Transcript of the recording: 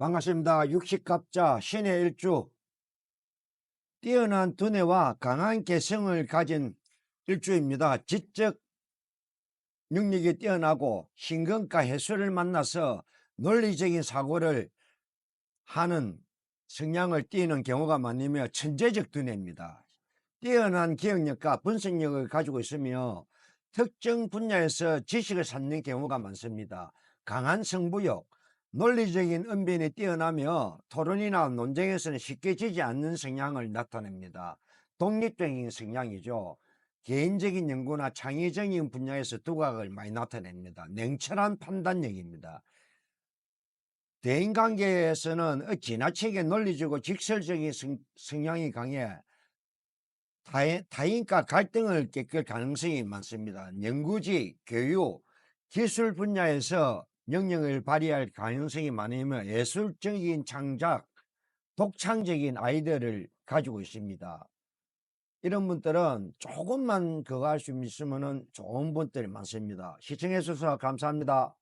반갑습니다. 육식갑자 신의 일주 뛰어난 두뇌와 강한 개성을 가진 일주입니다. 지적 능력이 뛰어나고 신경과 해수를 만나서 논리적인 사고를 하는 성향을 띠는 경우가 많으며 천재적 두뇌입니다. 뛰어난 기억력과 분석력을 가지고 있으며 특정 분야에서 지식을 쌓는 경우가 많습니다. 강한 승부욕, 논리적인 언변이 뛰어나며 토론이나 논쟁에서는 쉽게 지지 않는 성향을 나타냅니다. 독립적인 성향이죠. 개인적인 연구나 창의적인 분야에서 두각을 많이 나타냅니다. 냉철한 판단력입니다. 대인관계에서는 지나치게 논리적이고 직설적인 성, 성향이 강해 타인, 타인과 갈등을 겪을 가능성이 많습니다. 연구지, 교육, 기술 분야에서 영역을 발휘할 가능성이 많으며 예술적인 창작, 독창적인 아이디어를 가지고 있습니다. 이런 분들은 조금만 그거 할 수 있으면 좋은 분들이 많습니다. 시청해 주셔서 감사합니다.